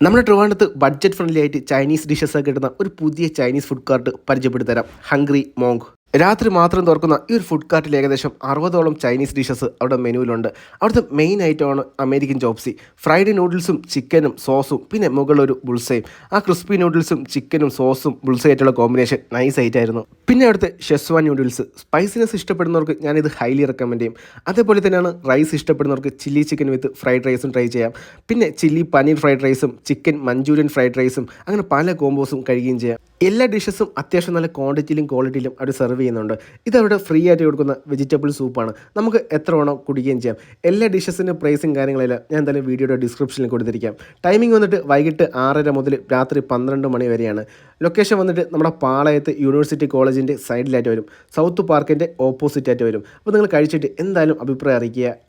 നമ്മുടെ ട്രിവാൻഡത്ത് budget friendly ആയിട്ട് ചൈനീസ് ഡിഷസ് ഒക്കെ കിട്ടുന്ന ഒരു പുതിയ ചൈനീസ് ഫുഡ് കാർട്ട് പരിചയപ്പെടുത്തി തരാം ഹംഗ്രി മോങ് രാത്രി മാത്രം തുറക്കുന്ന ഈ ഒരു ഫുഡ് കാർട്ടിൽ ഏകദേശം അറുപതോളം ചൈനീസ് ഡിഷസ് അവിടെ മെനുവിലുണ്ട്. അവിടുത്തെ മെയിൻ ഐറ്റമാണ് അമേരിക്കൻ ചോപ്സി ഫ്രൈഡ് നൂഡിൽസും ചിക്കനും സോസും പിന്നെ മുകളിലൊരു ബുൾസയും ആ ക്രിസ്പി നൂഡിൽസും ചിക്കനും സോസും ബുൾസയായിട്ടുള്ള കോമ്പിനേഷൻ നൈസ് ആയിട്ടായിരുന്നു പിന്നെ അവിടുത്തെ ഷെസ്വാൻ നൂഡിൽസ് സ്പൈസിനെസ് ഇഷ്ടപ്പെടുന്നവർക്ക് ഞാനിത് ഹൈലി റെക്കമെൻഡ് ചെയ്യും. അതേപോലെ തന്നെയാണ് റൈസ് ഇഷ്ടപ്പെടുന്നവർക്ക് ചില്ലി ചിക്കൻ വിത്ത് ഫ്രൈഡ് റൈസും ട്രൈ ചെയ്യാം. പിന്നെ ചില്ലി പനീർ ഫ്രൈഡ് റൈസും ചിക്കൻ മഞ്ചൂരിയൻ ഫ്രൈഡ് റൈസും അങ്ങനെ പല കോംബോസും കഴിയുകയും ചെയ്യാം. എല്ലാ ഡിഷസും അത്യാവശ്യം നല്ല ക്വാണ്ടിറ്റിയിലും ക്വാളിറ്റിയിലും അവർ സെർവ് ചെയ്യുന്നുണ്ട്. ഇത് അവിടെ ഫ്രീ ആയിട്ട് കൊടുക്കുന്ന വെജിറ്റബിൾ സൂപ്പാണ് നമുക്ക് എത്ര വേണോ കുടിക്കുകയും ചെയ്യാം. എല്ലാ ഡിഷസിന്റെ പ്രൈസും കാര്യങ്ങളെല്ലാം ഞാൻ എന്തായാലും വീഡിയോയുടെ ഡിസ്ക്രിപ്ഷനിൽ കൊടുത്തിരിക്കാം. ടൈമിംഗ് വന്നിട്ട് വൈകിട്ട് ആറര മുതൽ രാത്രി പന്ത്രണ്ട് മണി വരെയാണ്. ലൊക്കേഷൻ വന്നിട്ട് നമ്മുടെ പാളയത്ത് യൂണിവേഴ്സിറ്റി കോളേജിന്റെ സൈഡിലായിട്ട് വരും. സൗത്ത് പാർക്കിന്റെ ഓപ്പോസിറ്റായിട്ട് വരും. അപ്പോൾ നിങ്ങൾ കഴിച്ചിട്ട് എന്തായാലും അഭിപ്രായം അറിയിക്കുക.